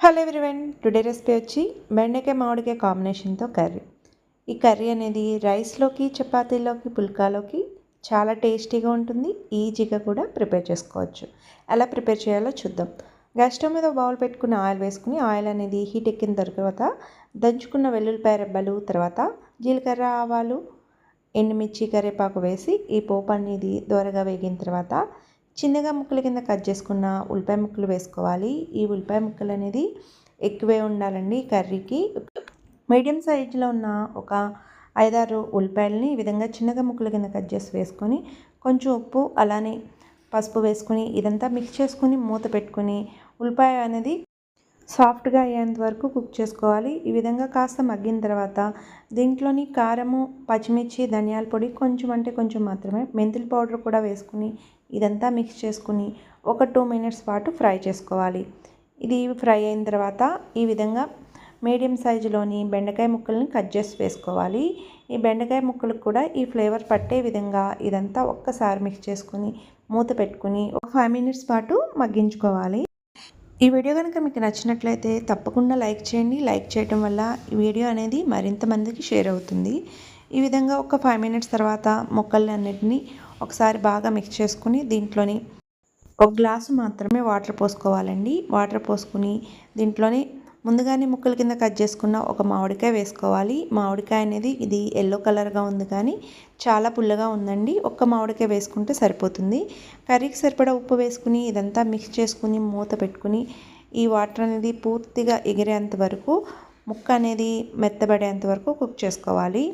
Hello everyone today recipe వచ్చి బెండకాయ మామిడికాయ కాంబినేషన్తో కర్రీ ఈ కర్రీ అనేది రైస్లోకి చపాతీలోకి పుల్కాలోకి చాలా టేస్టీగా ఉంటుంది. ఈజీగా కూడా ప్రిపేర్ చేసుకోవచ్చు. ఎలా ప్రిపేర్ చేయాలో చూద్దాం. గ్యాస్ స్టవ్ మీద బౌల్ పెట్టుకుని ఆయిల్ వేసుకుని ఆయిల్ అనేది హీట్ ఎక్కిన తర్వాత దంచుకున్న వెల్లుల్లిపాయ రెబ్బలు తర్వాత జీలకర్ర ఆవాలు ఎండుమిర్చి కరివేపాకు వేసి ఈ పోపు అనేది దోరగా వేగిన తర్వాత చిన్నగా ముక్కల కింద కట్ చేసుకున్న ఉల్లిపాయ ముక్కలు వేసుకోవాలి. ఈ ఉల్లిపాయ ముక్కలు అనేది ఎక్కువే ఉండాలండి కర్రీకి. మీడియం సైజులో ఉన్న ఒక ఐదారు ఉల్లిపాయలని ఈ విధంగా చిన్నగా ముక్కల కింద కట్ చేసి వేసుకొని కొంచెం ఉప్పు అలానే పసుపు వేసుకొని ఇదంతా మిక్స్ చేసుకొని మూత పెట్టుకొని ఉల్లిపాయ అనేది సాఫ్ట్గా అయ్యేంత వరకు కుక్ చేసుకోవాలి. ఈ విధంగా కాస్త మగ్గిన తర్వాత దీంట్లోని కారము పచ్చిమిర్చి ధనియాల పొడి కొంచెం అంటే కొంచెం మాత్రమే మెంతుల పౌడర్ కూడా వేసుకుని ఇదంతా మిక్స్ చేసుకుని ఒక టూ మినిట్స్ పాటు ఫ్రై చేసుకోవాలి. ఇది ఫ్రై అయిన తర్వాత ఈ విధంగా మీడియం సైజులోని బెండకాయ ముక్కల్ని కట్ చేసి వేసుకోవాలి. ఈ బెండకాయ ముక్కలకు కూడా ఈ ఫ్లేవర్ పట్టే విధంగా ఇదంతా ఒక్కసారి మిక్స్ చేసుకొని మూత పెట్టుకుని ఒక ఫైవ్ మినిట్స్ పాటు మగ్గించుకోవాలి. ఈ వీడియో కనుక మీకు నచ్చినట్లయితే తప్పకుండా లైక్ చేయండి. లైక్ చేయటం వల్ల ఈ వీడియో అనేది మరింత మందికి షేర్ అవుతుంది. ఈ విధంగా ఒక ఫైవ్ మినిట్స్ తర్వాత మొక్కల్ని అన్నిటినీ ఒకసారి బాగా మిక్స్ చేసుకుని దీంట్లోని ఒక గ్లాసు మాత్రమే వాటర్ పోసుకోవాలండి. వాటర్ పోసుకుని దీంట్లోనే ముందుగానే ముక్కల కింద కట్ చేసుకున్న ఒక మామిడికాయ వేసుకోవాలి. మామిడికాయ అనేది ఇది ఎల్లో కలర్గా ఉంది కానీ చాలా పుల్లగా ఉందండి. ఒక్క మామిడికాయ వేసుకుంటే సరిపోతుంది. కర్రీకి సరిపడా ఉప్పు వేసుకుని ఇదంతా మిక్స్ చేసుకుని మూత పెట్టుకుని ఈ వాటర్ అనేది పూర్తిగా ఎగిరేంత వరకు ముక్క అనేది మెత్తబడేంత వరకు కుక్ చేసుకోవాలి.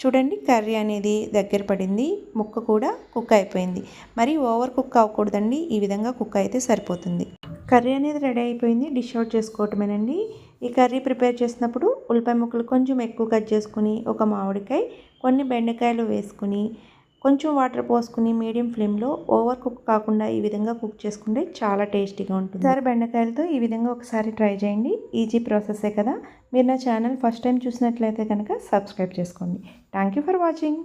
చూడండి కర్రీ అనేది దగ్గర పడింది. ముక్క కూడా కుక్ అయిపోయింది. మరి ఓవర్ కుక్ అవ్వకూడదండి. ఈ విధంగా కుక్ అయితే సరిపోతుంది. కర్రీ అనేది రెడీ అయిపోయింది డిష్ అవుట్ చేసుకోవటమేనండి. ఈ కర్రీ ప్రిపేర్ చేసినప్పుడు ఉల్లిపాయ ముక్కలు కొంచెం ఎక్కువ కట్ చేసుకుని ఒక మామిడికాయ కొన్ని బెండకాయలు వేసుకుని కొంచెం వాటర్ పోసుకుని మీడియం ఫ్లేమ్లో ఓవర్ కుక్ కాకుండా ఈ విధంగా కుక్ చేసుకుంటే చాలా టేస్టీగా ఉంటుంది. సార్ బెండకాయలతో ఈ విధంగా ఒకసారి ట్రై చేయండి. ఈజీ ప్రాసెసే కదా. మీరు నా ఛానల్ ఫస్ట్ టైం చూసినట్లయితే కనుక సబ్స్క్రైబ్ చేసుకోండి. Thank you for watching.